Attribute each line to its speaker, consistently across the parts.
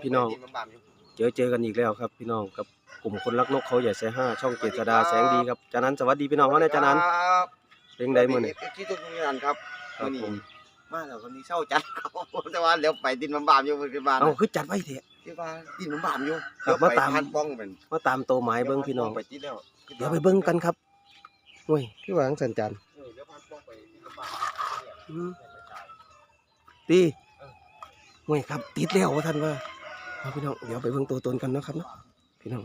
Speaker 1: ครับพี่น้อง เจอเจอกันอีกแล้วครับ พี่น้องกับกลุ่มคนรักนกเขาใหญ่แสห้าช่องเจษดาแสงดีครับจานั้นสวัสดีพี่น้องเขาเนี่ยจานั้น
Speaker 2: ครับ
Speaker 1: เพลงใดมื้อนี่
Speaker 2: ที่ทุกงานครับ
Speaker 1: ครับผม
Speaker 2: มาแล้วคนนี้เช่าจัดเขาแต่ว่าเดี๋ยวไปดินมันบามอยู่ที่บ้าน
Speaker 1: เอ้าคือจัดไว้เถอะ
Speaker 2: ที่บ้านดินมันบามอยู่
Speaker 1: ครับ
Speaker 2: เดี๋ยวไป
Speaker 1: มาตาม
Speaker 2: พันป้องเป็น
Speaker 1: มาตามโตหมายเบิ่งพี่น้อง
Speaker 2: ไปติดแล้ว
Speaker 1: เดี๋ยวไปเบิ่งกันครับโอ้ยคือวางสันจัน
Speaker 2: เออเดี๋ยวพันป้องไปดินมันบาม
Speaker 1: อืมตีโอ้ยครับ ติดแล้วว่าท่านว่า เอาพี่น้องเดี๋ยวไปเบิ่งตัวตนกันนะครับเนาะพี่น้อง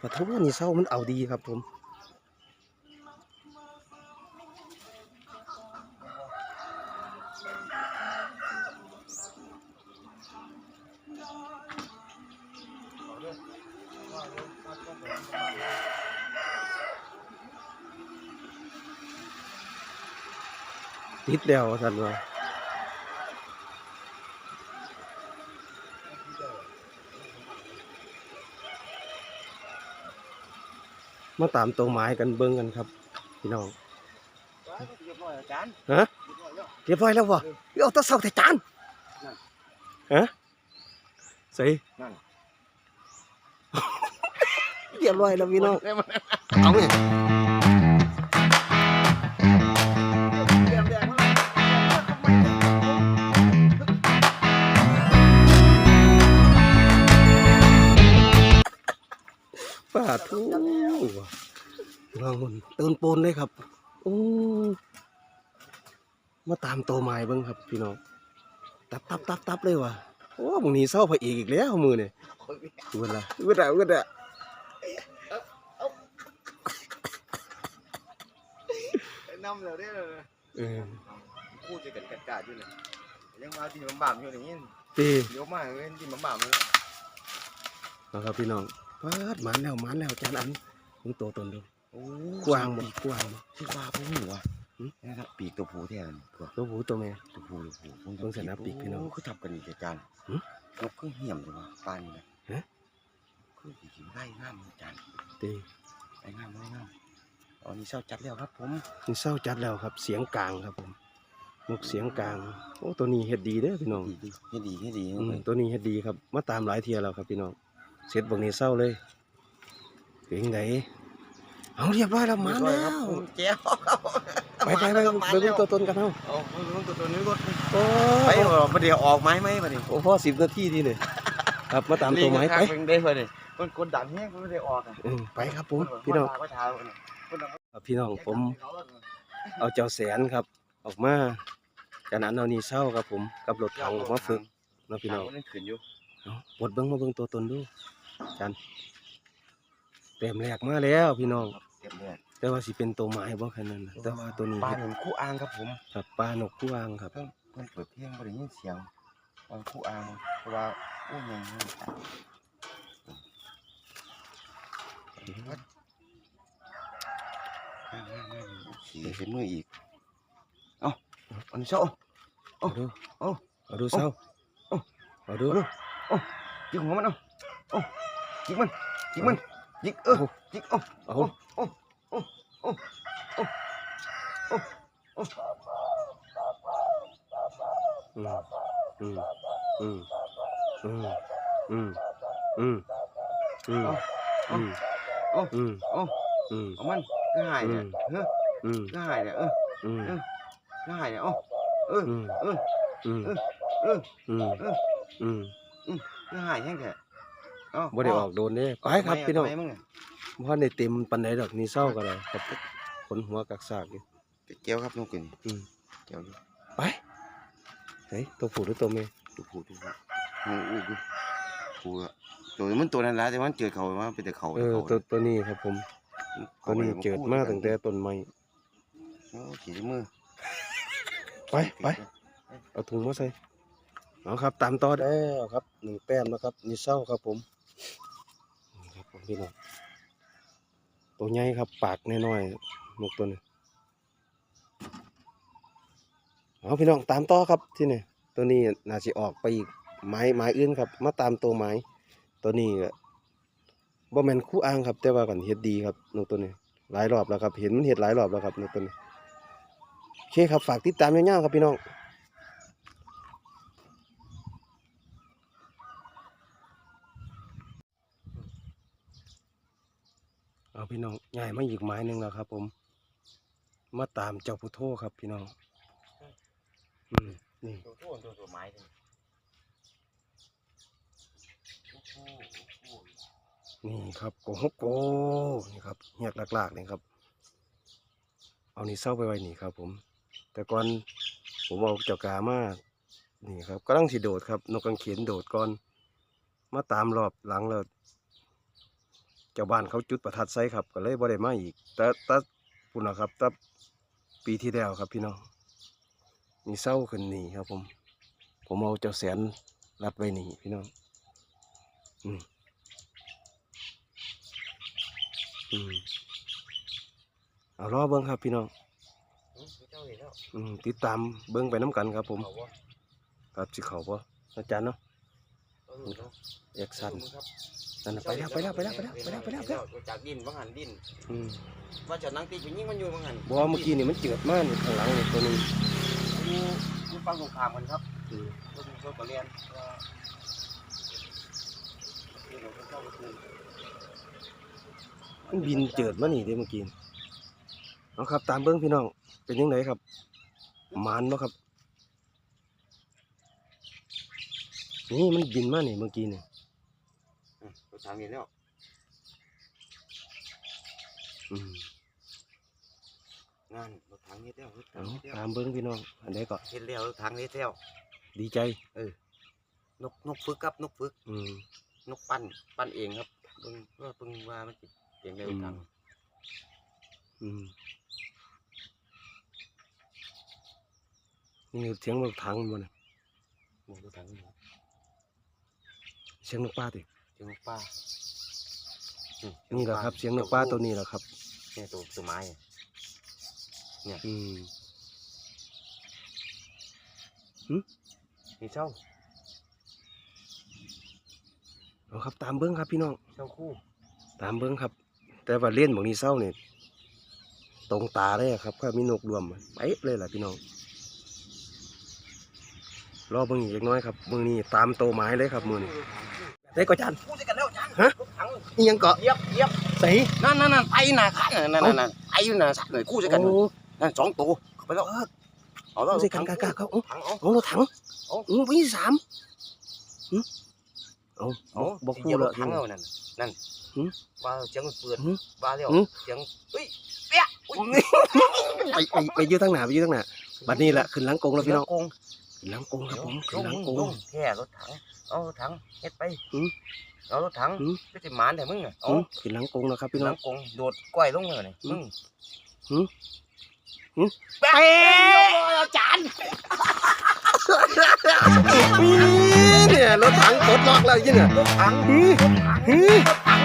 Speaker 1: ปะทุนี่เศร้ามันเอาดีครับผมติดแล้วท่านว่า มาตามตัวไม้กันเบิ้งกันครับ พี่น้อง
Speaker 2: เรียบร้อยอาจารย์
Speaker 1: ฮะ
Speaker 2: เรียบร้อยแล้ว
Speaker 1: เรียบร้อยแล้ววะเอาแตะเสาแต่จาน
Speaker 2: นั่น
Speaker 1: ฮะใส่
Speaker 2: นั่น
Speaker 1: เรียบร้อยแล้วพี่น้องเอาไง ป้าทูลองมันตื่นปูนเลยครับโอ้มาตามตัวไม้เบิ้งครับ พี่น้องตับตับตับตับเลยว่ะโอ้มึงนี่เศร้าพระเอกอีกแล้วมือเนี่ยเวลาเวลาเวลา
Speaker 2: น้ำแล้วได้เลย
Speaker 1: เออ
Speaker 2: พูดจะกันกัดกาดอยู่เลยยังมาดินมันบามอยู่อย่างนี้
Speaker 1: ตี
Speaker 2: เดี๋ยวมาเว้นดินมันบามเลย
Speaker 1: นะครับพี่น้อง เปิดหมันแล้วหมันแล้วจานอันมึงโตตนดู
Speaker 2: โอ้
Speaker 1: กวางบ่กวางบ่
Speaker 2: ที่ว่าพวกหนูอะ
Speaker 1: หืม
Speaker 2: นะครับปีกตัวผู้แทนตัว
Speaker 1: ตัวผู้ตัวแม่
Speaker 2: ตัวผู้ตัวผู้
Speaker 1: เบิ่งสันนับปีกพี่น้อง
Speaker 2: เขาทับกันอีกอาจารย์
Speaker 1: หืม
Speaker 2: นกคือเหี่ยมเลยว่ะปานนี่นะ
Speaker 1: ฮะ
Speaker 2: คือสีขิงไล่งามอาจารย์
Speaker 1: ตี
Speaker 2: ไล่งามไล่งามตอนนี้เช้าจัดแล้วครับผม
Speaker 1: นี่เศร้าจัดแล้วครับ เสียงกลางครับผมนกเสียงกลางโอ้ตัวนี้เฮ็ดดีเด้อพี่น้อง
Speaker 2: ดีดีให้ดีให้ดี
Speaker 1: อืมตัวนี้เฮ็ดดีครับมาตามหลายเทียแล้วครับพี่น้อง เสร็จบางนี้เศร้าเลยเป็นไงเอาเรียบร้อยแล้วหมัน
Speaker 2: เรียบร้อย
Speaker 1: แล้
Speaker 2: ครับ
Speaker 1: ว
Speaker 2: ผมแจ้ว
Speaker 1: ไปไปไปไปเบิ่งตัวตนกันเอา
Speaker 2: เอาเบิ่งตัวตัวนี้รถ
Speaker 1: โอ้
Speaker 2: ไปเหรอประเดี๋ยวออกไม้ไหมประเดี๋ยว
Speaker 1: โอ้พ่อสิบนาทีทีเลยครับมาตามตัวไม้ไป
Speaker 2: ลิงข้างๆเบิ่งได้ประเดี๋ยวมันกดดันแห้งมันไม่ได้ออกอะ
Speaker 1: เออไปครับผมพี่น้อง
Speaker 2: ก็ทาคนน่ะคนน่ะ
Speaker 1: ครับพี่น้องผม เอาเจ้าแสนครับ ออกมาจากนั้นเอานี่เศร้าครับผมกับรถถังออกมาฝึกเนาะพี่น้อง
Speaker 2: มันขึ้นอยู่
Speaker 1: เอาปวดเบิ้งมาเบิ้งตัวตนดู จันเต็มแรกมาแล้วพี่น้อง
Speaker 2: เต็มเลย
Speaker 1: แต่ว่าสิเป็นตัวไม้บ่แค่นั้นนะแต่ว่าตัวนี้
Speaker 2: ปลาหนึ่งคู่อ่างครับผม
Speaker 1: ครับปลานกคู่วางครับ
Speaker 2: เพิ่งเพิ่งเปิดเพลงบ่ได้ยินเสียงวางคู่อ่างเพราะว่าอู้ยังไงวัดมามามาขี่เห็นมืออีก เอ้าอันนี้เช้า
Speaker 1: เอาดู
Speaker 2: เอา
Speaker 1: เอาดูเศร้า
Speaker 2: เอา
Speaker 1: เอาดู
Speaker 2: จิกหัวมันเอาเอา จิกมันจิกมันจิกเออจิกเอา
Speaker 1: เอา
Speaker 2: เอาเอาเอาเอาเอาเอา
Speaker 1: อืมอืมอืมอืมอืมอืมอืม
Speaker 2: เอา
Speaker 1: อืม
Speaker 2: เอา
Speaker 1: อืม
Speaker 2: เอามันก็หายเนี่ยเออ
Speaker 1: อืม
Speaker 2: ก็หายเนี่ยเออ
Speaker 1: อืม
Speaker 2: ก็หายเนี่ยเอาเออ
Speaker 1: อืม
Speaker 2: เออ
Speaker 1: อืม
Speaker 2: เออ
Speaker 1: อืมอืม
Speaker 2: ก็หายแห้งแท้ เอา
Speaker 1: บ่ได้ออกโดนเด้ไปครับพี่น้อง
Speaker 2: ทำไมมึงอะ
Speaker 1: เพราะในเต็มปันไหนดอกนี่เศร้ากันเลยครับขนหัวกักซากอยู่
Speaker 2: เจียวครับน้องกิน
Speaker 1: อืม
Speaker 2: เจียวอยู่
Speaker 1: ไปเฮ้ยตัวผู้หรือตัวเมีย
Speaker 2: ดูผูดูผูงูอู้ดูผูอะตัวนี้มันตัวนั้นแหละแต่มันเจอเขามาเป็นแต่เขา
Speaker 1: เออ
Speaker 2: เขา
Speaker 1: ตัวตัวนี้ครับผมตัวนี้เกิดมาตั้งแต่ต้นไม้
Speaker 2: โอ้ขี่มือ
Speaker 1: ไปไปเอาถุงมาใส่เอาครับ ตามต่อได้วครับหนึ่งแต้มนะครับนี่เศร้าครับผมนี่ครับผม พี่น้องตัวใหญ่ครับ ปากน้อยๆนกตัวนี้เอาพี่น้องตามต่อครับที่นี่ตัวนี้น่าจะออกไปอีกไม้ไม้อื่นครับ มาตามตัวไม้ ตัวนี้ก็บ่แมนคู่อ้างครับ แต่ว่ากันเฮ็ดดีครับนกตัวนี้ หลายรอบแล้วครับ เห็นมันเฮ็ดหลายรอบแล้วครับนกตัวนี้โอเคครับฝากติดตามยาวๆครับพี่น้อง เอา พี่น้องย้ายมาอีกไม้หนึ่งแล้วครับ ผม มาตามเจ้าพุทโธครับพี่น้องอืมนี่
Speaker 2: ตัวโทษตัวตัวไม้นี่โอ้โหโอ้โห
Speaker 1: นี่ครับโกหกโกนี่ครับเหียกลากๆนี่ครับ เอานี่เศร้าไปไว้นี่ครับ ผม แต่ก่อนผมเอาเจ้ากามานี่ครับกำลังสิโดดครับ นกกังเขนโดดก่อน มาตามรอบหลังแล้ว เจ้าบ้านเขาจุดประทัดไซครับ ก็เลยบ่ได้มาอีกแต่แต่ปุ่นนะครับแต่ปีที่แล้วครับพี่น้องนี่เศร้าขึ้นนี่ครับ ผม ผมเอาเจ้าแสนรัดไว้นี่พี่น้องอืมอืมเอารอเบิ้งครับ พี่น้อง
Speaker 2: อืมเจ้าเห็นแล้ว
Speaker 1: อืมติดตามเบิ้งไปน้ำกันครับ ผม
Speaker 2: เขาว่า
Speaker 1: ครับสิเขาปะอาจารย์เนาะ
Speaker 2: เอาดูเนาะ
Speaker 1: แอกสัน
Speaker 2: เอาดูครับ
Speaker 1: นั่นน่ะไปแล้วไปแล้วไปแล้วไปแล้วไปแล้วไปแล้วไปแล้ว
Speaker 2: จากดินบางหันดิน
Speaker 1: อืม
Speaker 2: ว่าจะนั่งตีไปยิงมันอยู่บางหัน
Speaker 1: บอกว่าเมื่อกี้นี่มันเจือดมากนี่ข้างหลังนี่ตัวหนึง
Speaker 2: อยู่อยู่ฟังสงครามกันครับ
Speaker 1: อืม
Speaker 2: เพิ่นเพิ่นก็เรียนว่าเรียนของเพิ่นเข้าไปคืน
Speaker 1: มันบินเจิดมานี่เด้เมื่อกี้เอาครับ ตามเบิ้งพี่น้องเป็นยังไงครับหมานบ่ครับ นี่มันบินมานี่เมื่อกี้นี่
Speaker 2: อืมเราทำเห็นแล้ว
Speaker 1: อืม
Speaker 2: งานเราทางเฮ็ดแล้วเรา
Speaker 1: เอา
Speaker 2: ทางเฮ็ดแล้ว
Speaker 1: ตามเบิ้งพี่น้อง อันใดก็
Speaker 2: เฮ็ดแล้วเราทางเฮ็ดแล้ว
Speaker 1: ดีใจ
Speaker 2: นกนกฝึกครับนกฝึก
Speaker 1: อืม
Speaker 2: นกปั้นปั้นเองครับเพิ่งว่าเพิ่งว่ามันสิเก่งได้
Speaker 1: อืม
Speaker 2: ทาง
Speaker 1: อืมนี่เสียงนกถังมันน่ะ
Speaker 2: หมูทางนี้ครับ
Speaker 1: เสียงนกป้าติ
Speaker 2: เสียงนกป้าอืม
Speaker 1: นี่แหละครับเสียงนกป้าตัวนี้แหละครับ
Speaker 2: เนี่ยตัวตัวไม้อะ
Speaker 1: อืม
Speaker 2: นี่เช่า
Speaker 1: เอาครับตามเบิ้งครับพี่น้อง
Speaker 2: เช่าคู่
Speaker 1: ตามเบิ้งครับ แต่ว่าเล่นบางนี้เศร้าเนี่ยตรงตาเลยอะครับก็มีนกรวมไปะเลยล่ะพี่น้องรอเบิ้งอีกเล็กน้อยครับมือนี้ตามโตไม้เลยครับมือนี้ ได้ก็จัน
Speaker 2: คู่จะกันแล้วจัง
Speaker 1: ฮะ
Speaker 2: ถัง
Speaker 1: นี่ยังเกาะ
Speaker 2: เหยียบเหยียบ
Speaker 1: ใส่
Speaker 2: นั่นนั่นนั่นไอ้น่ะขันน่ะนั่นนั่นนั่นไอ้อยู่น่ะสักหน่อยคู่จะกัน
Speaker 1: โอ้
Speaker 2: นั่นสองตัวเข้าไปแล้วเอาแล้ว
Speaker 1: ใส่กันกากาเขาเอา
Speaker 2: ถังเอา
Speaker 1: เอารถถัง
Speaker 2: เอา
Speaker 1: อือพี่สามหึเอา
Speaker 2: เอา
Speaker 1: บอก
Speaker 2: เหยี
Speaker 1: คู่
Speaker 2: ยบ
Speaker 1: แล้ว
Speaker 2: ถังเอานั่นนั่น
Speaker 1: หืม
Speaker 2: ว่าเสียงมันเปิด
Speaker 1: หืม
Speaker 2: ว่าแล้ว
Speaker 1: หืม
Speaker 2: เสียงเฮ้ยเปี้ยอุ้ย
Speaker 1: ไปไปไปยืดทั้งหน้าไปยืดทั้งหน้าบัดนี้แหละขึ้นหลังกงแล้วพี่น้อง
Speaker 2: โกง
Speaker 1: ขึ้น หลังกงครับผม
Speaker 2: ล
Speaker 1: ขึ้น
Speaker 2: ง
Speaker 1: หลัง
Speaker 2: ล
Speaker 1: ก
Speaker 2: ง
Speaker 1: ง
Speaker 2: ลงแค่รถถัง เอารถถังเฮ็ดไป
Speaker 1: หืม
Speaker 2: เอารถถัง
Speaker 1: หืม
Speaker 2: ไม่ใช่หมานแต่มึงอะเอา
Speaker 1: อืมขึ้นหลังกงแล้วครับพี่น้
Speaker 2: ห
Speaker 1: อ
Speaker 2: ลั
Speaker 1: ง
Speaker 2: งกงโดดก้อยลงเลยนี่
Speaker 1: หื
Speaker 2: มึ
Speaker 1: ม
Speaker 2: ง
Speaker 1: หืมหืม
Speaker 2: เป๊ะอาจารย์
Speaker 1: เนี่ยรถถังปลดล็อกแล้วยี่เนี่ย
Speaker 2: รถถัง
Speaker 1: ฮือฮือ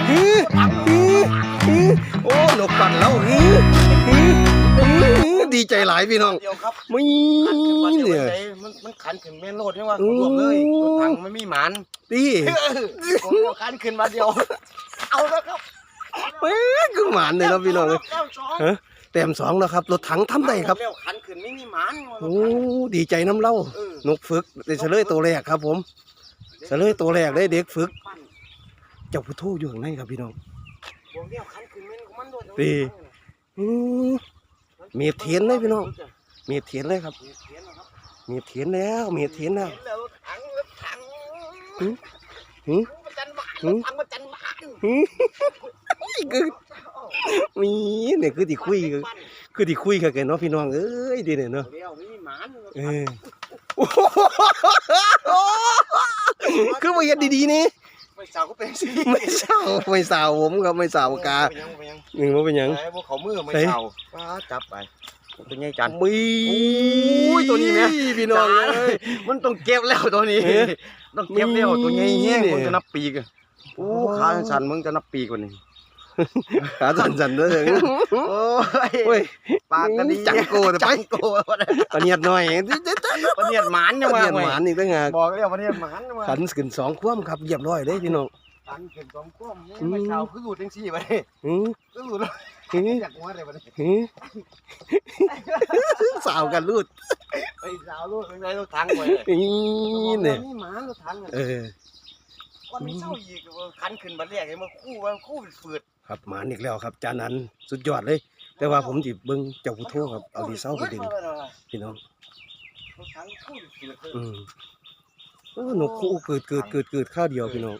Speaker 1: ฮือฮือฮือโอ้หนกปั่นแล้วฮือฮือฮือ ดีใจหลายพี่น้อง
Speaker 2: เดียวครับ
Speaker 1: ไม่
Speaker 2: ขันขึ้นวันเดียว
Speaker 1: เนี่ย
Speaker 2: วันใดมันมันขันขึ้นเมนโลดนี่ว่า
Speaker 1: โอ้
Speaker 2: รวมเลยรถถังมันมีหมาน
Speaker 1: ดี
Speaker 2: ผมเอาขันขึ้นมาเดียว เอาแล้วครับ
Speaker 1: เอ้ยคือหมานเลยครับพี่น้อง
Speaker 2: เาแล้วสอง
Speaker 1: ฮะแต้มสองแล้วครับรถถังทำได้ครับ
Speaker 2: เอาแล้วขันขึ้นไม่มีหมาน
Speaker 1: โอ้ดีใจน้ำเล่า
Speaker 2: เออน
Speaker 1: กฝึกได้เฉลยตัวแรกครับ ผมเฉลยตัวแรกได้เด็กฝึก
Speaker 2: ปั้น
Speaker 1: เจ้าพุทโธอยู่ข้างในครับพี่น้อง
Speaker 2: บ มนของมันโดด
Speaker 1: ดีอือเมียเทียนเลยพี่น้อง มีเทียนเลยครับ
Speaker 2: เมียเทียนนะครับ
Speaker 1: มีเทียนแล้ว มีเทียนแล้ว
Speaker 2: เห็นแล้วถังรถถัง
Speaker 1: หืมหืม
Speaker 2: ประจันบาน
Speaker 1: หืม
Speaker 2: ถังประจันบาน
Speaker 1: คือมีเนี่ยคือที่คุยกันคือที่คุยกันเนาะพี่น้องเอ้ยดีเนี่ยเนาะ
Speaker 2: เดียวไม่มีหมาน
Speaker 1: เออคือมาเฮ็ดดีๆนี่
Speaker 2: ไปสาวก็เป็นสิ
Speaker 1: ไม่เศร้าไม่เศร้าผมครับไม่เศร้ากา
Speaker 2: ไปยังไปยัง
Speaker 1: หนึ่งว่าเป็นหยัง
Speaker 2: ไอ้พวกเขามือไม่
Speaker 1: เฮ้ย
Speaker 2: เศร้าป้าจับไปเป็นไงจัน
Speaker 1: มี
Speaker 2: โอ้ยตัวนี้แม่
Speaker 1: พี่น้อง
Speaker 2: จ๋า
Speaker 1: เอ้ย
Speaker 2: มันต้องเก็บแล้วตัวนี้
Speaker 1: เอ๊ะ
Speaker 2: ต้องเก็บแล้วตัวใหญ่แห้ง
Speaker 1: นี่
Speaker 2: มึงจะนับปีกอะโอ้
Speaker 1: โอ้
Speaker 2: ขาสั่นมึงจะนับปีกว่านี้
Speaker 1: ขาสั่นๆเด้อ
Speaker 2: โอ้ย
Speaker 1: โอ้ย
Speaker 2: ปากกันดี
Speaker 1: จังโกแต่ไป
Speaker 2: จังโกวะเนี่ย
Speaker 1: ปะเนียดหน่อย
Speaker 2: ปะเนียดหมานยัง
Speaker 1: ปะ
Speaker 2: ว่า
Speaker 1: เนียดหมานนี่ตั้งหาก
Speaker 2: บอกแล้วปะเนียดหมานยังว่า
Speaker 1: ขันขึ้นสองคว่ำครับเรียบร้อยเลยพี่น้อง
Speaker 2: ตันเก็บสองก้ม
Speaker 1: อืม
Speaker 2: ไม่เช้าคือสูดจังซี่ไปเลย
Speaker 1: หือ
Speaker 2: คือสูดแล้ว
Speaker 1: หือ
Speaker 2: อยากหัวเลยไปเลย
Speaker 1: หือสาวกันรูด
Speaker 2: ไปสาวลูกเป็นไงลูกทังไปเลย
Speaker 1: นี่เนี่ย
Speaker 2: นี่หมาลูกทังอะ
Speaker 1: เออ
Speaker 2: วันนี้เช้าอีกคันขึ้นมาเรียกให้มาคู่ว่าคู่ฝืด
Speaker 1: ครับหมานอีกแล้วครับจานนั้นสุดยอดเลย แต่ว่าผมจิเบิ่งเจ้าผู้โทครับเอาดีเศร้าไปดึงพี่น้องอืมเออนกคู่เกิดเกิดเกิดเกิดข้าวเดียวพี่น้อง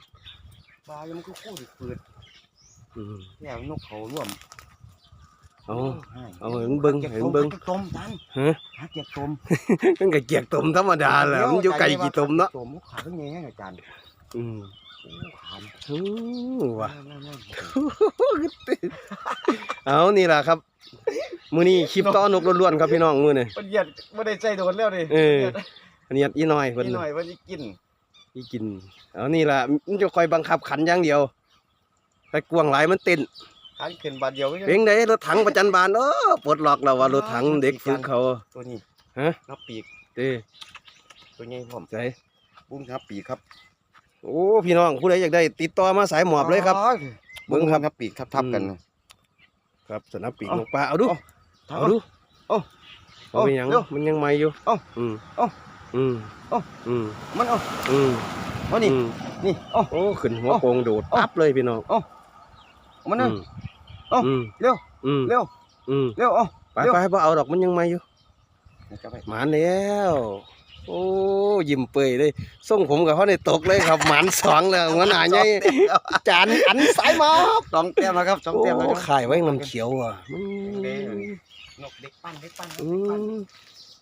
Speaker 2: ปลายังมันก็คู่ดิเปิด
Speaker 1: อืม
Speaker 2: แล้วนกเขาร่วม
Speaker 1: เอาเอาให้มันเบิ่งให้มันเบิ่ง
Speaker 2: หาก็บต้มตัน
Speaker 1: ฮะ
Speaker 2: หาเก็บต้ม
Speaker 1: มันก็เจียกตมธรรมดาแหละมันอยู่ไก่กี่ตมเนาะ
Speaker 2: ต้มขาเป็นไงอาจารย์
Speaker 1: อืม
Speaker 2: โอ้ขา
Speaker 1: อู้ว่ะ
Speaker 2: นั่น
Speaker 1: เอานี่ล่ะครับ มื้อนี้คลิปต้อนกล้วนๆครับพี่น้องมื้อนี้
Speaker 2: มันเหยียดไม่ได้ใจโดนแล้วดิ
Speaker 1: เอออันนี้อีน้อยเพิ่น
Speaker 2: นิดหน่อยมันจะกิน
Speaker 1: อีกินเอานี่ล่ะมันจะคอยบังคับขันอย่างเดียวแต่กวางหลายมันเต้น
Speaker 2: ขันขึ้นบาทเดียวก็
Speaker 1: เพลงใดรถถังประจันบานเออปลดล็อกแล้วว่ารถถังเด็กฝึกเขา
Speaker 2: ตัวนี้
Speaker 1: ฮะ
Speaker 2: นับปีก
Speaker 1: เด้
Speaker 2: ตัวนี้ผม
Speaker 1: ใจ
Speaker 2: บุ้งทับปีกครับ
Speaker 1: โอ้พี่น้องผู้ใดอยากได้ติดต่อมาสายหมอบเลยครับ เบิ่
Speaker 2: เบิ้
Speaker 1: ง
Speaker 2: ง
Speaker 1: ค
Speaker 2: ค
Speaker 1: รั
Speaker 2: รับบทับปีกทับทับกัน
Speaker 1: อืมครับสนับปีก
Speaker 2: เอ้า
Speaker 1: นกปลาเอาดู
Speaker 2: เอ้า
Speaker 1: เอาดู
Speaker 2: เอ้า
Speaker 1: เอาไปหยัง
Speaker 2: เร็ว
Speaker 1: มันยังใหม่อยู่
Speaker 2: เอ้า
Speaker 1: อืม
Speaker 2: เอ้า
Speaker 1: อืม
Speaker 2: เอ้า
Speaker 1: อืม
Speaker 2: มันเอา
Speaker 1: อืม
Speaker 2: เอานี่
Speaker 1: อืม
Speaker 2: นี่เอา
Speaker 1: โอ้ขึ้นหัว
Speaker 2: เอ้า
Speaker 1: โปงโดด
Speaker 2: เอ้า
Speaker 1: ปั๊บเลยพี่น้อง
Speaker 2: เอามันนั่น
Speaker 1: อืม
Speaker 2: เอ้า
Speaker 1: อืม
Speaker 2: เร็ว
Speaker 1: อืม
Speaker 2: เร็ว
Speaker 1: อืม
Speaker 2: เร็วเอา
Speaker 1: ไป
Speaker 2: เร็ว
Speaker 1: ไปบ่เอาดอกมันยังใหม่อยู่
Speaker 2: จะไป
Speaker 1: หมานแล้ว โอ้ยิ้มเปื่อยเลยส่งผมกับเขาในตกเลยครับหมานสองแล้วหัวหน้าใหญ่จานอันสายหมอบ
Speaker 2: สองเต็มแล้วครับสอง
Speaker 1: โอ้
Speaker 2: เต็มแล้วครับ
Speaker 1: ขายไว้น้ำเขียวอะอืม
Speaker 2: นกเด็กปั้นเด็กปั้น
Speaker 1: อืม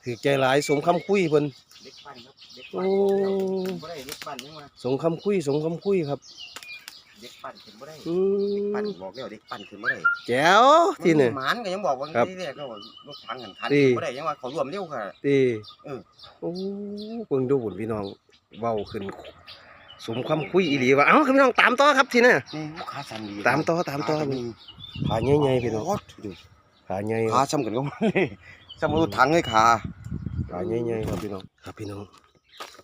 Speaker 1: ถือใจหลายสมคำคุยเพิ่น
Speaker 2: เด็กปั้นครับเด็ก
Speaker 1: โอ้
Speaker 2: ปั้นบ่ได้เด็กปั้นยังมา
Speaker 1: สมคำคุยสมคำคุยครับ
Speaker 2: เด็กปั้นขึ้นบ่ได้
Speaker 1: อื
Speaker 2: ปั้น
Speaker 1: ม
Speaker 2: บอกแล้วเด็กปั้นขึ้นบ่ได้
Speaker 1: แจ๋วที่นี่
Speaker 2: หมานก็ยังบอกว่า
Speaker 1: ครับ
Speaker 2: ที่แรกก็ว่ารถถังกันคัน
Speaker 1: ดี
Speaker 2: บ่ได้ยังว่าเขารวมเร็วค่ะ
Speaker 1: ตี
Speaker 2: เออ
Speaker 1: โอ้เบิ่งดูบุญพี่น้องเว้าขึ้นสมคำคุยอีหลีว่าเอ้าพี่น้องตามต่อครับที่นี่
Speaker 2: นี่ขาสั่นดี
Speaker 1: ตามต่อตามต่อ
Speaker 2: ขก็มี
Speaker 1: ขาใหญ่ๆพี่น้อง
Speaker 2: โดู
Speaker 1: ขาใหญ่
Speaker 2: ขาซ้ำกันก็บ่ได้ซ้ำรถถังเลยขา
Speaker 1: ขาใหญ่ๆครับพี่น้องครับพี่น้อง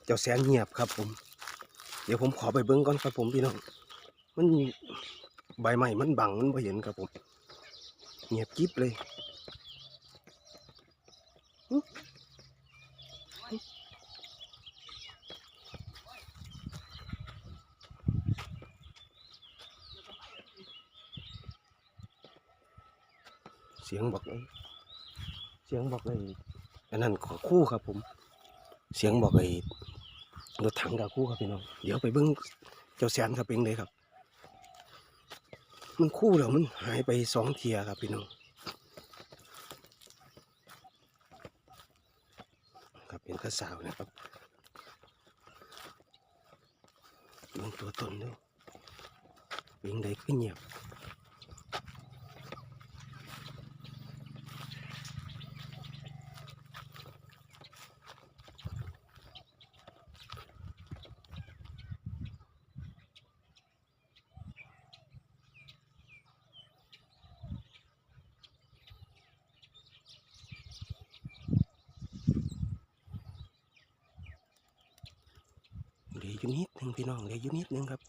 Speaker 1: เจ้าแสนเงียบครับผม เดี๋ยวผมขอไปเบิ่งก่อนครับผมพี่น้อง มันใบไม้มันบังมันบ่เห็นครับผมเงียบกิ๊บเลยเสียงบอกเลยเสียงบอกเลยอันนั้นขอคู่ครับผม เสียงบอกเลยรถถังกับคู่ครับพี่น้อง เดี๋ยวไปเบิ้งเจ้าแสนครับเป็นเลยครับ มันคู่แล้วมันหายไปสองเทียครับพี่น้องครับเป็นข้าสาวนะครับลงตัวตนด้วยวิ่งไดขึ้นเงียบ ลืออยู่นิดหนึ่งพี่น้องเหลืออยู่นิดหนึ่งครับ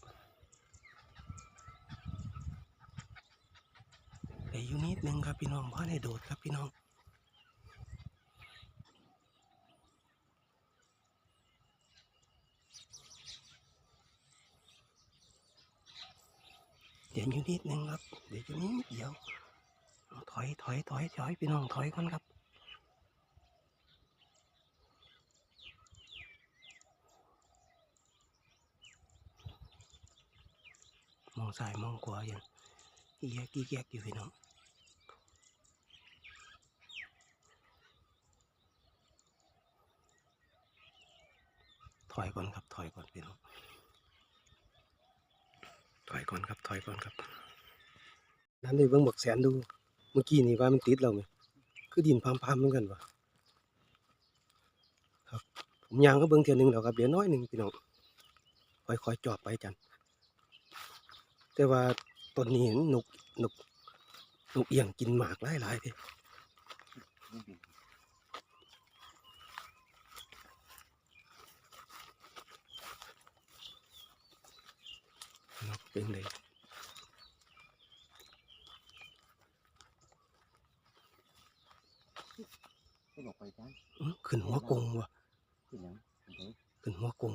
Speaker 1: เหลืออยู่นิดหนึ่งครับพี่น้องเพราะได้โดดครับพี่น้องเดี๋ยวอยู่นิดหนึ่งครับเดี๋ยวอยู่นิดเดียวถอยถอยถอยถอยพี่น้องถอยก่อนครับ มองซ้ายมองขวาอย่างอีแยกอีแยกอยู่พี่น้องถอยก่อนครับถอยก่อนพี่น้องถอยก่อนครับถอยก่อนครับนั่นเลยเบิ่งบักแสนดู เมื่อกี้นี่ว่ามันติดเราไหมคือดินพามๆเหมือนกันวะครับ ผมยางก็เบิ่งเทียหนึงแล้วครับเดี๋ยวน้อยหนึ่งพี่น้องค่อยๆจอบไปจัน แต่ว่าต้นนี้เห็นนกนกนกเอียงกินหมากหลายหลายเลยนกเป็นเลย
Speaker 2: ขึ้นออกไปจ้า
Speaker 1: อื้อขึ้นหัวกงว่ะ
Speaker 2: ขึ้นยังขึ้นไป
Speaker 1: ขึ้นหัวกง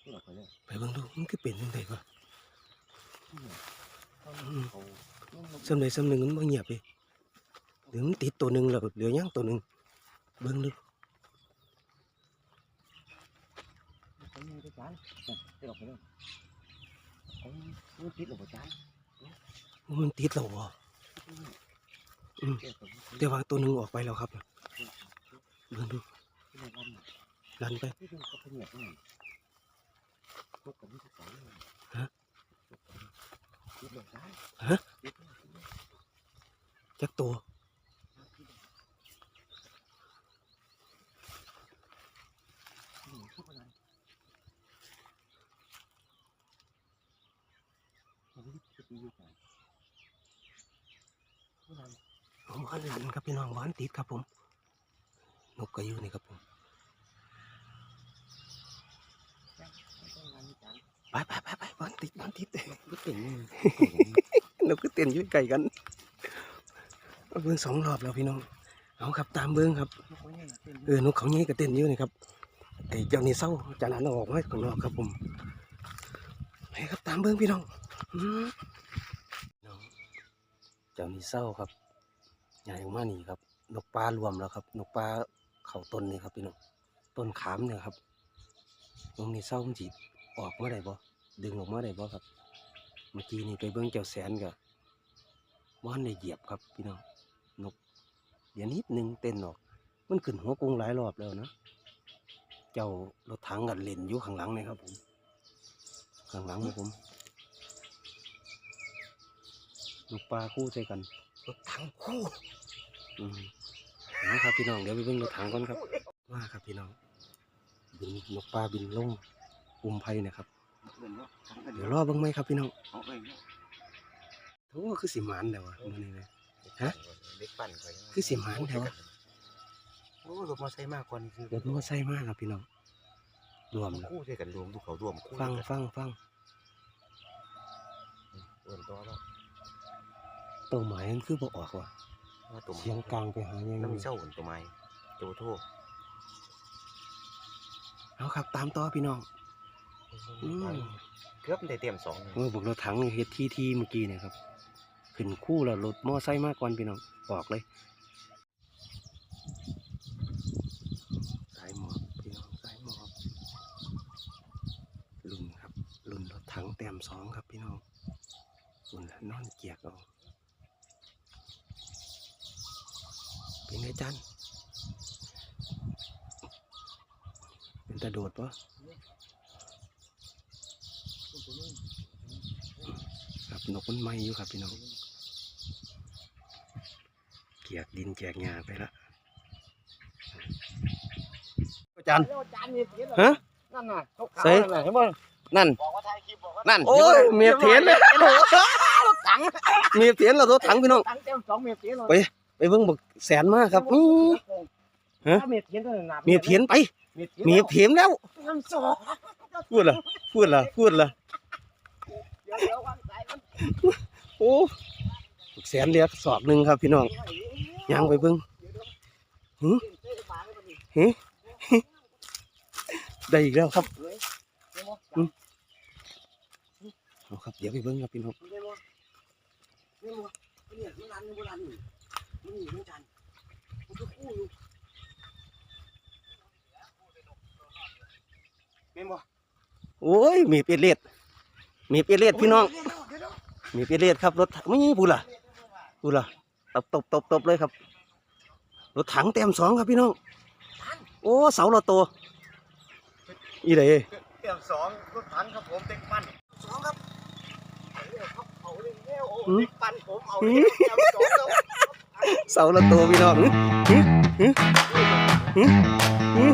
Speaker 2: ขึ้นออกไปเลย
Speaker 1: ไปเบิ่งดูมันคือเป็นยังไงวะ
Speaker 2: ท เขา
Speaker 1: สำใดสำหนึ่งมันบ่เงียบเลยเดี๋ยวมันติดตัวหนึ่งแล้วเหลือยังตัวหนึ่งเบิ่งดู
Speaker 2: เขาไม่ได้จานเดี๋ยวออกไปเลยเขาไม่ติดหรอกจาน
Speaker 1: มันติดแล้วบ่แต่ว่าตัวหนึ่งออกไปแล้วครับเบิ่งดูลันไป
Speaker 2: ที่เป็นเขาเป็นแบบนี้พวกผมที่สอง
Speaker 1: ฮะ ฮะจักตัว
Speaker 2: ทุกอะไรมันไม่ได้ตีอยู่ไหนทุกอะไร
Speaker 1: อ๋อหวานลันครับพี่น้องหวานติดครับผมนกก็อยู่นี่ครับผม
Speaker 2: ไป
Speaker 1: ไปไปไปหวานติดหวานติด
Speaker 2: ก็เก่งนี่
Speaker 1: นกก็เต้นอยู่ไกลกันเบิ่งสองรอบแล้วพี่น้องเอาครับตามเบิ่งครับ
Speaker 2: เอ
Speaker 1: อนกเขาเงี้ก็เต้นอยู่นี่ครับไอ้เจ้านี่เศร้าจานนั้นอออกมาข้างนอกครับผมไปครับตามเบิ้งพี่น้องเจ้านี่เศร้าครับใหญ่ออกมานี่ครับ นกปลารวมแล้วครับ นกปลาเขาต้นนี่ครับพี่น้องต้นขามเนี่ยครับนกนี่เศร้ามันจีออกมาได้บ่ดึงออกมาได้บ่ครับ เมื่อกี้นี่ไปเบิ้งเจ้าแสนกับ ว่านได้เหยียบครับพี่น้องนกเดี๋ยวนิดนึงเต้นออก มันขึ้นหัวกรุงหลายรอบแล้วนะเจ้ารถถังกันเล่นอยู่ข้างหลังนี่ครับผม ข้างหลังนี่ผมลูกปลาคู่ใจกัน
Speaker 2: รถถังคู่
Speaker 1: อืมนะครับพี่น้องเดี๋ยวไปเบิ่งรถถังก่อนครับว่าครับพี่น้องบินนกปลาบินลงปุ่มไผ่นะครับ
Speaker 2: เดินเนาะถังกัน
Speaker 1: เดี๋ยวรอเบิ่งไหมครับพี่น้อง
Speaker 2: เอาไปเนาะ
Speaker 1: โอ้คือสิหมานแล้ววะมื้อนี้เลยฮะ
Speaker 2: เด็กปั่นไป
Speaker 1: คือสิหมานแถวะ
Speaker 2: โอ้รถมอไซค์มากกว่านี่คือ
Speaker 1: เดี๋ยวมันใส่มากครับพี่น้องรวมแล้ว
Speaker 2: คู่ใช่กันรวมทุกเขารวมคู่
Speaker 1: ฟังฟังฟัง
Speaker 2: เอินตัวแล้ว
Speaker 1: ตัวหมายมันคือบ่ออกว่ะ
Speaker 2: ว่าตัวไม้
Speaker 1: เสียงกลางไปหายังไง
Speaker 2: น้ำมีเศร้าเหมือนตัวไม้โจโทษ
Speaker 1: เอาครับ ตามต่อพี่น้องอืม
Speaker 2: เกือบได้เตรียมสอง
Speaker 1: เมื่อบุกรถถังเฮ็ดที่ที่เมื่อกี้เนี่ยครับ ขึ้นคู่แล้วรถมอไซค์มากก่อนพี่น้องบอกเลยสายหมอบพี่น้องสายหมอบรุ่นครับรุ่นรถถังแต้มสองครับพี่น้องรุ่นละนอนเกียกเอาเป็นไงจันเป็นตาโดดปะครับนกมันไม่อยู่ครับพี่น้อง กียกดินแจกหญ้าไปละอาจารย์ฮะ
Speaker 2: นั่นน่ะ
Speaker 1: ใส่
Speaker 2: เห็นบ่นั่นนั่น
Speaker 1: โอ้ยเมียเถียนเลย
Speaker 2: ถัง
Speaker 1: เมียเถียนแล้วรถถังพี่น้อง
Speaker 2: ถังเต็มสองเมียเทียนเลย
Speaker 1: ไปไปเบิ่งบักแสนมากครับอื้อฮะ
Speaker 2: เมียเทียนตัวนั้น
Speaker 1: เมียเถียนไป
Speaker 2: เมียเทียน
Speaker 1: เมียเถียนแล้ว
Speaker 2: น้ำสอง
Speaker 1: พูดละพูดละพูดละ
Speaker 2: เดี๋ยวเดี๋ยววันสายมัน
Speaker 1: โอ้บักแสนเรียกสอบหนึ่งครับพี่น้อง ย่างไปเบิ่งหือหือได้อีกแล้วครับเอาครับ เดี๋ยวไปเบิ่งครับพี่น้อง
Speaker 2: เมียบ่
Speaker 1: โอ้ย มีเปรตเลียดมีเปรตเลียดพี่น้อง มีเปรตเลียดครับรถไม่พูดล่ะพูดล่ะ ตบตบตบตบเลยครับรถถังเต็มสองครับพี่น้องโอ้เสาเราโตอีไหน
Speaker 2: เตรียมสองรถถังครับผมเต็กปั้นสองครับเอาเร็วครับเอาเร็วเร็วโอ้เต็กปั้นผมเอาเร็วเตรียมสองครับ
Speaker 1: เสาเราโตพี่น้องหึหึหึหึ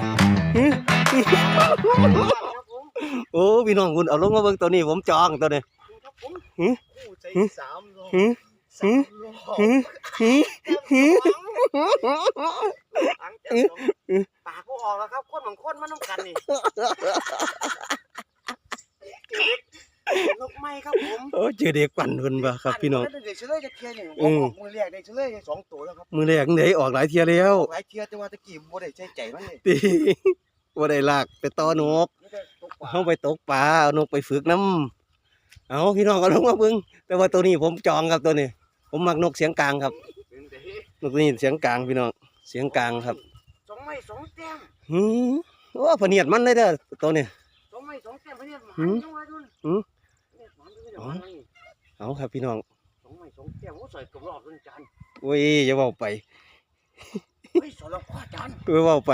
Speaker 1: หึหึ
Speaker 2: ครับผม
Speaker 1: โอ้พี่น้องคุณเอาลงมาเบิ่งตัวนี้ผมจองตัวนี้
Speaker 2: ครับผม
Speaker 1: หือ
Speaker 2: คู่ใจสาม โล
Speaker 1: หึ
Speaker 2: สามโล
Speaker 1: หึหึ
Speaker 2: เตรียมสองถังเตรียมสองปากก็ออกแล้วครับคนบางคนมันต้องกันนี่เจอเด็กนกไม้ครับผม
Speaker 1: โอ้เจอเด็กปั่นเพิ่นบ่ครับพี่น้อง
Speaker 2: เด็กเฉลยจะเคลียร์อย่าง
Speaker 1: อื
Speaker 2: ผม
Speaker 1: ม
Speaker 2: ออกมือเรียกเด็กเฉลยสองตัวแล้วครับ
Speaker 1: มือแรกไหนออกหลายเที่ยแล้ว
Speaker 2: หลายเทียแต่ว่าตะกี้บ่ได้ใจใจมันนี่
Speaker 1: ตีบ่ได้ลากไปต่อนก
Speaker 2: ไม่ได้ตกปลา
Speaker 1: เฮาไปตกปลาเอานกไปฝึกน้ำเอาพี่น้องก็ลงมาเบิ่งแต่ว่าตัวนี้ผมจองครับตัวนี้ ผมมักนกเสียงกลางครับ
Speaker 2: เป็นแต่
Speaker 1: นกตัวนี้เสียงกลางพี่น้อง เสียงกลางครับ
Speaker 2: สองไม้สองแต้ม
Speaker 1: หืมโอ้พะเนียดมันเลยเด้อตัวนี้
Speaker 2: สองไม้สองแต้มเนี่ยหมา
Speaker 1: หืม
Speaker 2: จังหวะดุน
Speaker 1: หืม
Speaker 2: เนี่ยหมาจังหวะดุนนี่
Speaker 1: เอาครับพี่น้อง
Speaker 2: สองไม้สองแต้มโอ้ใส่กับรอบดุนจาน
Speaker 1: โอ้ยอย่าเว้าไป
Speaker 2: เฮ้ยสอนเราคว้าจาน
Speaker 1: อย่าเว้าไป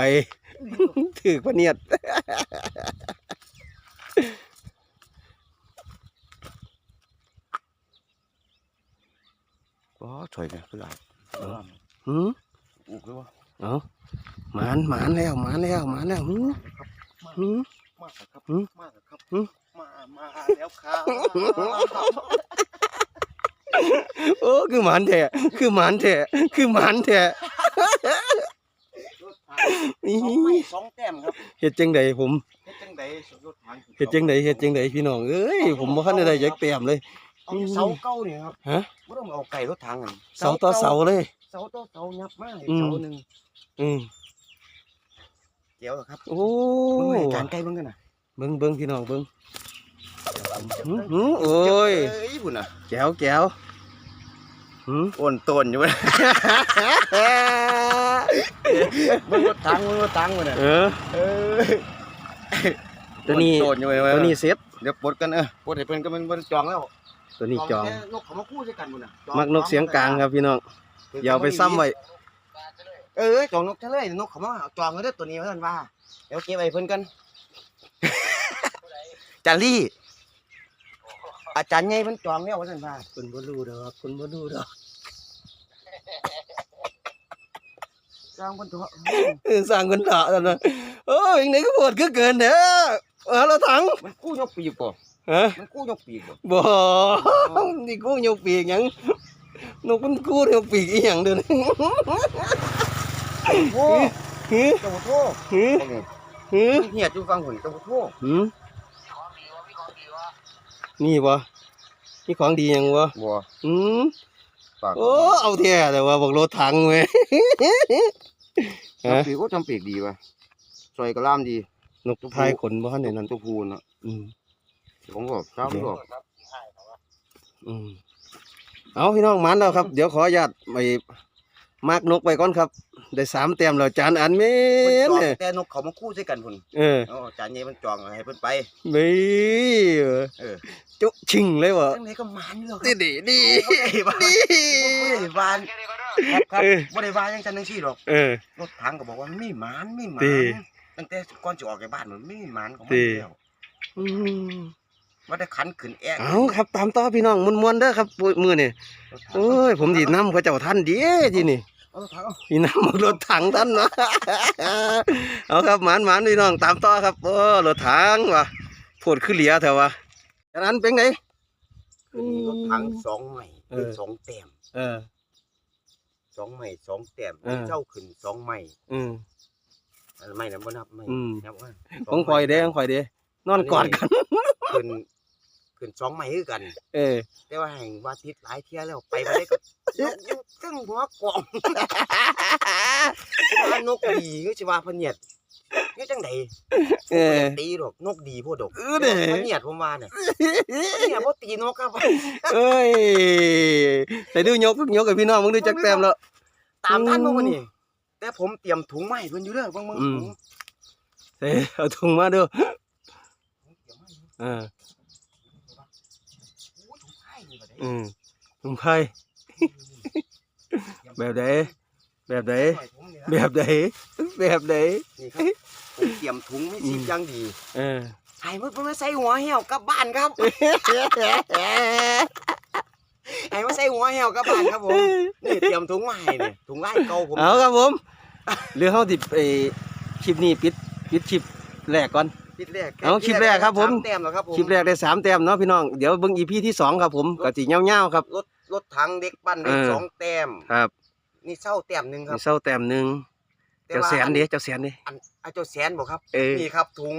Speaker 1: ถือพะเนียด
Speaker 2: ก็ถอยเนี่ยคืออะไร
Speaker 1: หืม
Speaker 2: อุกเลยวะ
Speaker 1: เอาหมานหมานแล้วหมานแล้วหมานแล้วหืมหืม
Speaker 2: มากครับ
Speaker 1: หืม
Speaker 2: มากครับ
Speaker 1: หืม
Speaker 2: มามาแล้วครับ
Speaker 1: โอ้คือหมานแท้คือหมานแท้คือหมานแท้อี
Speaker 2: สองไม้สองแต้มครับ
Speaker 1: เฮ็ดจังไดผม
Speaker 2: เฮ็ดจังไดรถถัง
Speaker 1: เฮ็ดจังไดเฮ็ดจังไดพี่น้องเอ้ยผมบ่ทันได้ได้จักแต้มเลย
Speaker 2: เอาเสาเก้าเนี่ยครับ
Speaker 1: ฮะ
Speaker 2: บ่ต้องเอาไก่รถถังกัน
Speaker 1: เสาต่อเสาเลย
Speaker 2: เสาต่อเสายับมาก
Speaker 1: อืม
Speaker 2: เสาหนึ่ง
Speaker 1: อืม
Speaker 2: เดี๋ยวเหรอครับ
Speaker 1: โอ้
Speaker 2: มึงให้การไก่เบิ่งกันน่ะ
Speaker 1: เบิ่งเบิ่งพี่น้องเบิ่งหืมหืมโอ้ย
Speaker 2: เอ้ยพุ่นน่ะ
Speaker 1: แจ๋วแจ๋วหืม
Speaker 2: อ้วนต้นอยู่เว้ยมึงรถถังมึงรถถังพุ่นน่ะ
Speaker 1: เออ
Speaker 2: เอ้ย
Speaker 1: ตัวนี้
Speaker 2: อ้วต้นอยู่เว้ย
Speaker 1: ตัวนี้เซ็ต
Speaker 2: เดี๋ยวปลดกันเออปลดให้เพิ่นก็มันบ่ได้จองแล้ว
Speaker 1: ตัวนี้จอง
Speaker 2: แค่นกเขามาคู่ใส่กันพุ่นน่ะจอง
Speaker 1: มักนกเสียงกลางครับพี่น้องอย่าเอาไปซ้ำไว้
Speaker 2: เออจองนกทะเลนกเขามาจองกันเด้อตัวนี้เพิ่นว่าเดี๋ยวเก็บไว้เพิ่นกันจารี่ อาจารย์ใหญ่เพิ่นจองแล้วว่าซั่นว่า
Speaker 1: คุณบ่รู้ดอกคุณบ่รู้ดอก
Speaker 2: จองเพิ่นตัว
Speaker 1: เออสร้างคนถาแล้วนะโอ้ยยังไงก็ปวดก็เกินเด้อเอาเราถัง
Speaker 2: มันกู้ยกปีกบ่
Speaker 1: ฮะ
Speaker 2: มันกู้ยกปีกบ่
Speaker 1: บ่นี่กูยกปีกหยังนกมันกูยกปีกอีหยังเด้อนี่
Speaker 2: โอ้
Speaker 1: หือ
Speaker 2: เจ้าโท
Speaker 1: หือหือ
Speaker 2: เหียดอยู่ฟังหุ่นเจ้าโท
Speaker 1: หือนี่บ่นี่ของดีหยังบ่
Speaker 2: บ่
Speaker 1: หืม
Speaker 2: ปาก
Speaker 1: โอ้เอาแท้แต่ว่าบอกรถถังเว้ยฮะ
Speaker 2: จำปีกก็จำปีกดีว่ะซอยกระล่ามดี
Speaker 1: นกทายขนบ่ทันได้นั่น
Speaker 2: ตัวพูนอะ
Speaker 1: อืม
Speaker 2: ผมก็เช้าไม่บอก
Speaker 1: อืมเอาพี่น้องหมันแล้วครับ เดี๋ยวขออนุญาตไปมากนกไปก่อนครับ ได้สามแต้มแล้วจานอันเม
Speaker 2: เพิ่น
Speaker 1: น
Speaker 2: จอง
Speaker 1: เนี่ย
Speaker 2: แต่นกเขามาคู่ใส่กันพุ่น
Speaker 1: เออ
Speaker 2: อ๋อจานใหญ่มันจองให้เพิ่นไป
Speaker 1: บี
Speaker 2: เออ
Speaker 1: จุชิงเลยวะ
Speaker 2: จังไดก็หมานอยู่
Speaker 1: ดีดีดี
Speaker 2: บ่ได้บ้านครับครับ
Speaker 1: เออ
Speaker 2: บ่ได้บ้านจังซั่นจังซี่ดอก
Speaker 1: เออ
Speaker 2: รถถังก็บอกว่ามีหมานมีหมา
Speaker 1: ติ
Speaker 2: นตั้งแต่ก่อนจะออกจากบ้านมันมีหมานของมั
Speaker 1: ติ
Speaker 2: นแล้ว
Speaker 1: อืม
Speaker 2: ว่าได้ขันขึ้นแอก
Speaker 1: เอาครับ ตามต่อพี่น้องมวนๆเด้อครับมือนี่
Speaker 2: รถถัง
Speaker 1: โอ้ยผมดีดน้ำเขาเจ้าท่านดีที่นี่
Speaker 2: เอารถถังเอา
Speaker 1: พี่น้ำรถถังท่านนะเอาครับหมานหมานพี่น้องตามต่อครับโอ้รถถังว่ะพูดขึ้นเหลียเถอะวะฉะนั้นเป็นไง
Speaker 2: ขึ้นรถถังสองใหม่
Speaker 1: เออ
Speaker 2: สองแต้ม
Speaker 1: เออ
Speaker 2: สองใหม่สองแต้ม
Speaker 1: เออ
Speaker 2: เจ้าขึ้นสองใหม่
Speaker 1: อืม
Speaker 2: อันไม่นะบ่นับไม่
Speaker 1: อืม
Speaker 2: นับว่า
Speaker 1: ของคอยเด้ของคอยเด้ นอนกอดกัน
Speaker 2: ขึ้นขึ้นสองใหม่คือกัน
Speaker 1: เออ
Speaker 2: แต่ว่าแห่งว่าทิศหลายเที่ยแล้วไปบ่ได้ก็นกอยู่ตึ้งหัวกล่องสิว่านกดีก็สิว่าพะเนียดนี่จังได
Speaker 1: เออ
Speaker 2: ตีดอกนกดีโพดดอก
Speaker 1: เออเด้
Speaker 2: พะเนียดผมว่าเนี่ยพะเนียดบ่ตีนกครับ
Speaker 1: เอ้ยแต่ดูยกยกกับพี่น้องมึงดูจักแต้มแล้ว
Speaker 2: ตามท่านบ่มื้อนี้แต่ผมเตรียมถุงไม้เพิ่นอยู่เด้อเบิ่งมึง
Speaker 1: อืม
Speaker 2: ถุง
Speaker 1: เอ้ยเอาถุงมาดู
Speaker 2: เตรียมไม้อ ยู่
Speaker 1: อ่า
Speaker 2: โอ้ยถุงไผ่นี่ก็ได้
Speaker 1: อืมถุงไผ่แบบใดแบบใด
Speaker 2: ถุงนี่
Speaker 1: แบ
Speaker 2: นะ
Speaker 1: บใดแบบใด
Speaker 2: นี่ครับผมเตรียมถุงไม่สิบอย่างดี
Speaker 1: เออ
Speaker 2: ให้มันเพิ่นมาใส่หัวเหี่ยวกลับบ้านครับให้มาใส่หัวเหี่ยวกลับบ้านครับผมนี่เตรียมถุงมาให้นี่ถุงลายเก่าผม
Speaker 1: เอาครับผมเรื่องเฮาติไอ้คลิปนี้ปิดปิดคลิปแรกก่อน
Speaker 2: ค ลิปแรก
Speaker 1: เอาคลิปแรกครับผม
Speaker 2: สาแต้มแล้วครับผม
Speaker 1: คลิปแรกได้สามแต้มเนาะพี่น้องเดี๋ยวเบิ่งอีพีที่สองครับผมก็สิยาวๆครับ
Speaker 2: รถรถถังเด็กปั้นได้
Speaker 1: เออ
Speaker 2: สองแต้ม
Speaker 1: ครับ
Speaker 2: นี่เศร้าแต้มหนึ่งครั
Speaker 1: มี
Speaker 2: บ
Speaker 1: เศร้าแต้มหนึงเจ้าแสนเด้เจ้าแสนเด้
Speaker 2: อันอาเจ้าแสนบอกครับ
Speaker 1: เออ
Speaker 2: นี่ครับถุง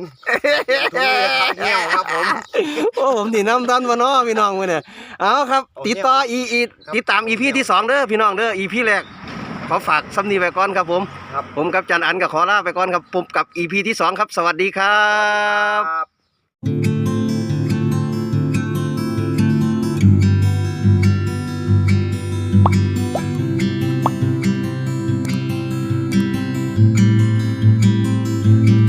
Speaker 2: ถุงเลยครับเหี่ยวครับผม
Speaker 1: โอ้ผมนี่น้ำทันมาเนาะพี่น้องมื้อเนี่ยเอาครับ
Speaker 2: โอเค
Speaker 1: ติดต่ออีอี
Speaker 2: ครับ
Speaker 1: ติดตามอีพีที่สองเด้อพี่น้องเด้ออีพีแรก ขอฝากซัมนี้ไปก่อนครับผม
Speaker 2: ครับ
Speaker 1: ผมกับจันอันกับขอลาไปก่อนครับผมกับอีพีที่สองครับ สวัสดีครับ